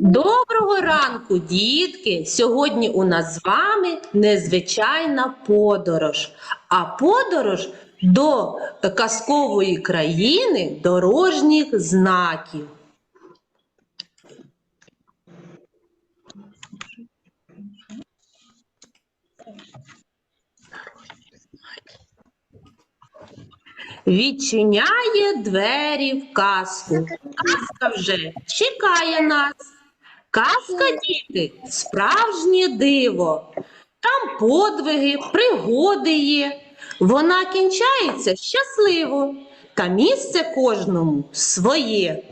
Доброго ранку, дітки! Сьогодні у нас з вами незвичайна подорож, а подорож до казкової країни дорожніх знаків. Відчиняє двері в казку. Казка вже чекає нас. Казка, діти, справжнє диво. Там подвиги, пригоди є. Вона кінчається щасливо, та місце кожному своє.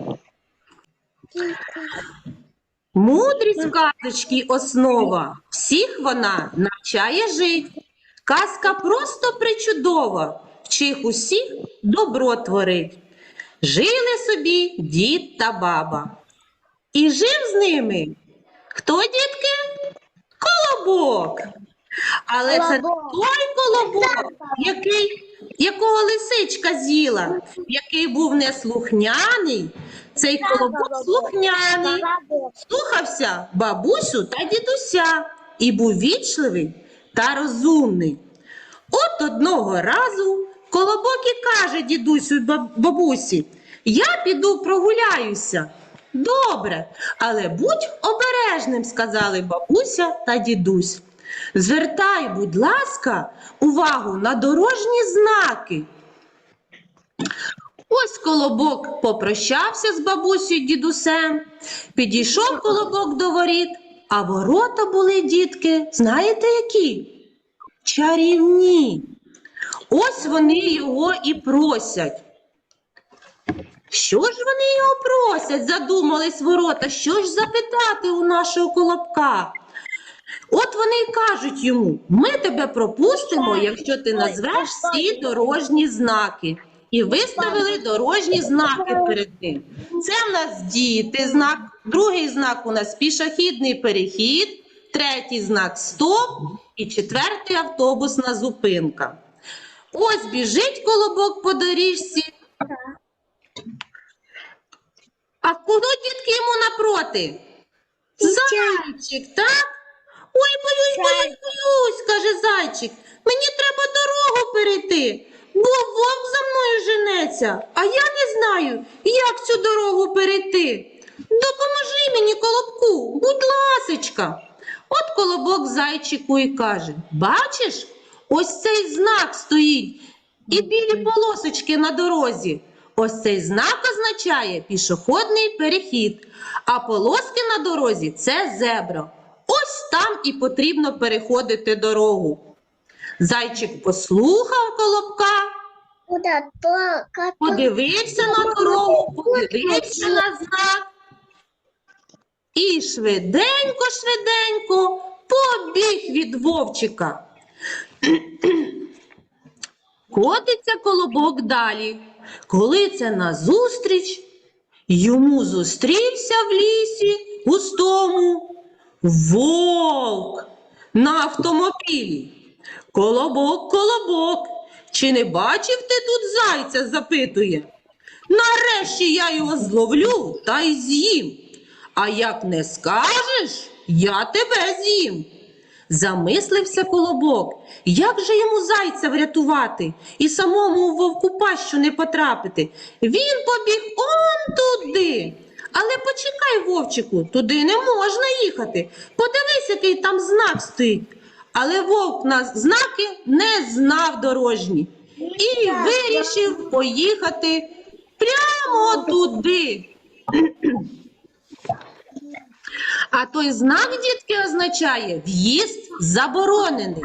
Мудрість казочки основа, всіх вона навчає жить. Казка просто причудова, вчих усіх добро творить. Жили собі дід та баба. І жив з ними хто, дітки? Колобок. Але це той колобок, який, якого лисичка з'їла, який був неслухняний. Цей колобок слухняний, слухався бабусю та дідуся і був вічливий та розумний. От одного разу колобок і каже дідусю й бабусі, я піду прогуляюся. Добре, але будь обережним, сказали бабуся та дідусь. Звертай, будь ласка, увагу на дорожні знаки. Ось колобок попрощався з бабусею дідусем, підійшов колобок до воріт, а ворота були, дітки, знаєте які? Чарівні. Ось вони його і просять. Що ж вони його просять? Задумались ворота. Що ж запитати у нашого колобка? От вони й кажуть йому: ми тебе пропустимо, якщо ти назвеш всі дорожні знаки. І виставили дорожні знаки перед ним. Це в нас діти знак, другий знак у нас пішохідний перехід, третій знак стоп і четвертий автобусна зупинка. Ось біжить колобок по доріжці. А куди дітки йому напроти? Зайчик, так? Ой, боюсь, боюсь, боюсь, каже зайчик. Мені треба дорогу перейти, бо вовк за мною женеться, а я не знаю, як цю дорогу перейти. Допоможи мені, колобку, будь ласочка. От колобок зайчику і каже: Бачиш, ось цей знак стоїть і білі полосочки на дорозі. Ось цей знак означає пішохідний перехід, а полоски на дорозі це зебра. Ось там і потрібно переходити дорогу. Зайчик послухав колобка, подивився на дорогу, подивився на знак. І швиденько, швиденько побіг від вовчика. Котиться колобок далі. Коли це назустріч, йому зустрівся в лісі густому вовк на автомобілі. Колобок, колобок, чи не бачив ти тут зайця? запитує. Нарешті я його зловлю та й з'їм. А як не скажеш, я тебе з'їм. Замислився колобок, як же йому зайця врятувати і самому вовку пащу не потрапити. Він побіг он туди. Але почекай, вовчику, туди не можна їхати. Подивись, який там знак стоїть. Але вовк на знаки не знав дорожні і вирішив поїхати прямо туди. А той знак, дітки, означає в'їзд заборонений.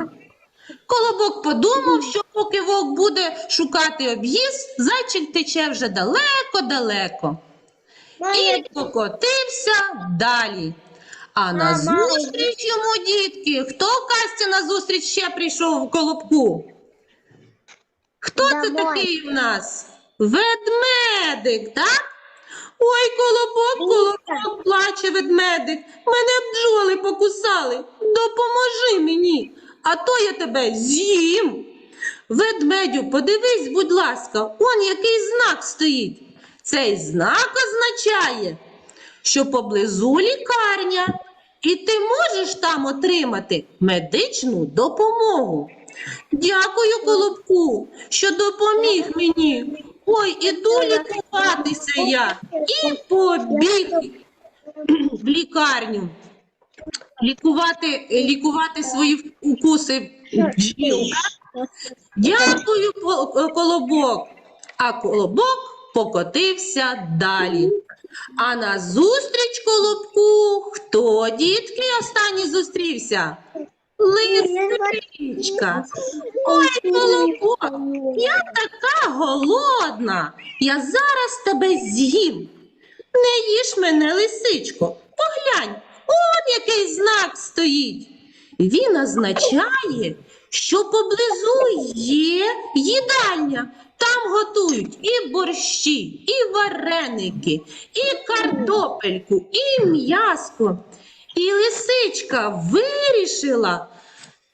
Колобок подумав, що поки вовк буде шукати об'їзд, зайчик тече вже далеко-далеко. І покотився далі. А на зустріч йому, дітки, хто в казці на зустріч ще прийшов в колобку? Хто це такий у нас? Ведмедик, так? Ой, колобок, колобок, плаче ведмедик. Мене бджоли покусали. Допоможи мені, а то я тебе з'їм. Ведмедю, подивись, будь ласка, он який знак стоїть. Цей знак означає що поблизу лікарня, і ти можеш там отримати медичну допомогу. Дякую, Колобку, що допоміг мені. Ой, іду лікуватися я. І побіг в лікарню. Лікувати, лікувати свої укуси бджіл. Дякую, Колобок. А Колобок покотився далі. А назустріч Колобку хто, дітки, останній зустрівся? Лисичка. Ой, Колобок, я така голодна. Я зараз тебе з'їм. Не їж мене, лисичко. Поглянь, он який знак стоїть. Він означає, що поблизу є їдальня. Там готують і борщі, і вареники, і картопельку, і м'яско. І лисичка вирішила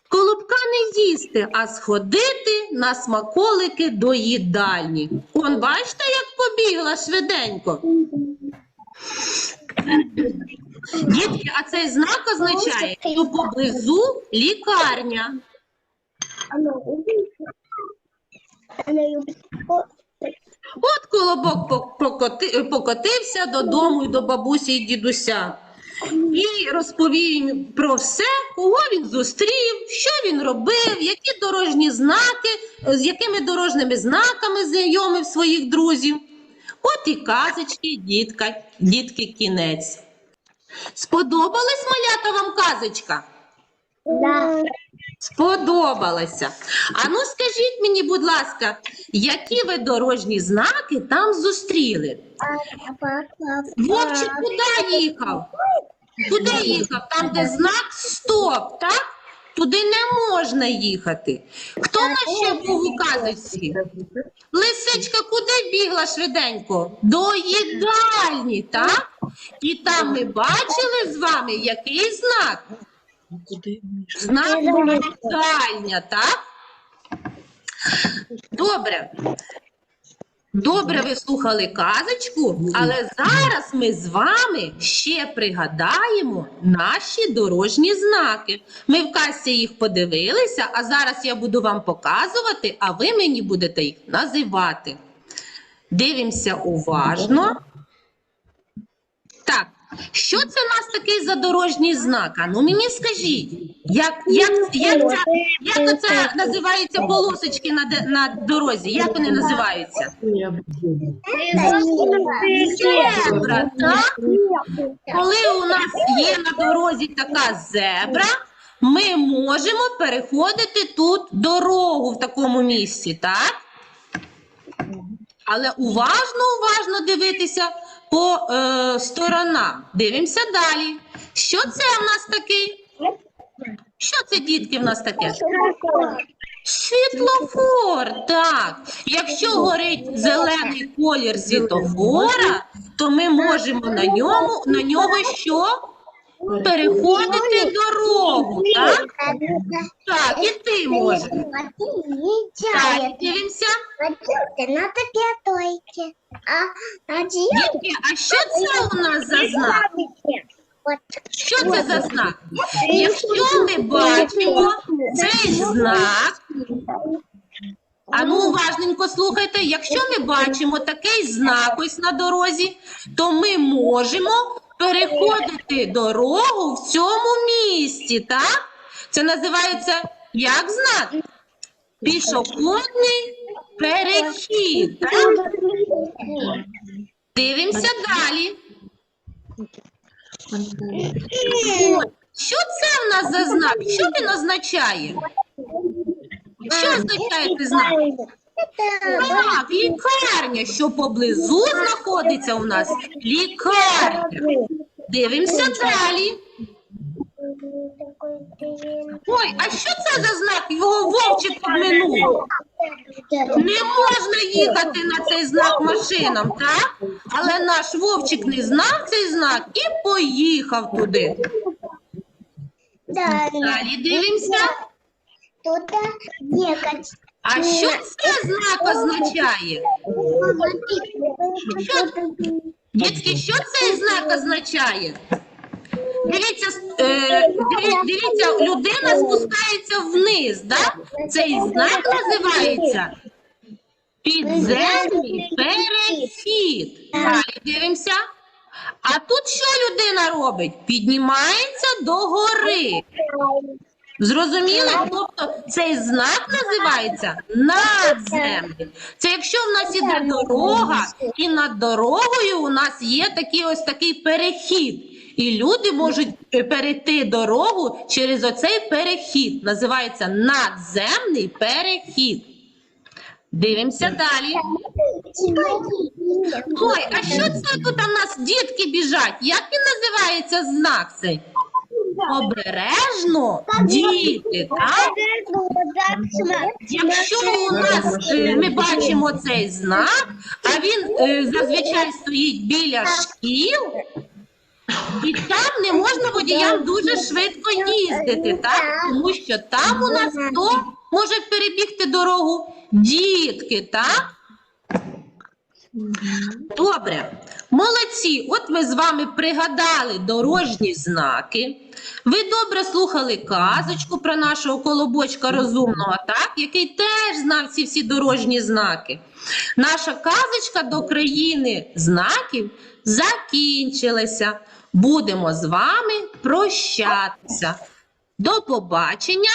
колобка не їсти, а сходити на смаколики до їдальні. Он бачите, як побігла швиденько. Дітки, а цей знак означає, що поблизу лікарня. От колобок покоти- покотився додому і до бабусі і дідуся. І розповім про все, кого він зустрів, що він робив, які дорожні знаки, з якими дорожніми знаками знайомив своїх друзів. От і казочки, дітка, дітки, кінець. Сподобалась малята вам казочка? Да. Сподобалася. А ну скажіть мені, будь ласка, які ви дорожні знаки там зустріли? Вовчик куди їхав? Куди їхав? Там, де знак стоп, так? Туди не можна їхати. Хто на ще був у казочці? Лисичка куди бігла швиденько? До їдальні, так? І там ми бачили з вами який знак? Знак їдальня, так? Добре. Добре, ви слухали казочку, але зараз ми з вами ще пригадаємо наші дорожні знаки. Ми в казці їх подивилися, а зараз я буду вам показувати, а ви мені будете їх називати. Дивимося уважно. Так, що це у нас такий за дорожній знак? А ну мені скажіть, як, як, як, ця, як оце називаються полосочки на, на дорозі? Як вони називаються? Зебра, так? Коли у нас є на дорозі така зебра, ми можемо переходити тут дорогу в такому місці, так? Але уважно, уважно дивитися по е, сторонам. Дивимося далі. Що це в нас таке? Що це, дітки, в нас таке? Світлофор, так. Якщо горить зелений колір світлофора, то ми можемо на ньому на нього що? Переходити дорогу, так? Так, і ти можеш. Так, дивимося. на. А Дітки, а що це у нас за знак? Що це за знак? Якщо ми бачимо цей знак, а ну уважненько слухайте, якщо ми бачимо такий знак ось на дорозі, то ми можемо переходити дорогу в цьому місці, так? Це називається як знак? Пішохідний перехід. Так? Дивимося далі. Що це в нас за знак? Що він означає? Що означає цей знак? Так, лікарня, що поблизу знаходиться у нас лікарня. Дивимося далі. Ой, а що це за знак? Його вовчик обминув. Не можна їхати на цей знак машинам, так? Але наш вовчик не знав цей знак і поїхав туди. Далі дивимося. туда ехать. А що це знак означає? Що, Дітки, що цей знак означає? Дивіться, е, дивіться, людина спускається вниз, да? Цей знак називається підземний перехід. Далі дивимося. А тут що людина робить? Піднімається до гори. Зрозуміли? Тобто цей знак називається надземний. Це якщо в нас іде дорога, і над дорогою у нас є такий ось такий перехід. І люди можуть е, перейти дорогу через оцей перехід. Називається надземний перехід. Дивимося далі. Ой, а що це тут у нас дітки біжать? Як він називається знак цей? Обережно, діти, так? Якщо у нас е, ми бачимо цей знак, а він е, зазвичай стоїть біля шкіл, і там не можна водіям дуже швидко їздити, так? Тому що там у нас хто може перебігти дорогу? Дітки, так? Добре, молодці. От ми з вами пригадали дорожні знаки. Ви добре слухали казочку про нашого колобочка розумного, так? який теж знав ці всі дорожні знаки. Наша казочка до країни знаків закінчилася. Будемо з вами прощатися. До побачення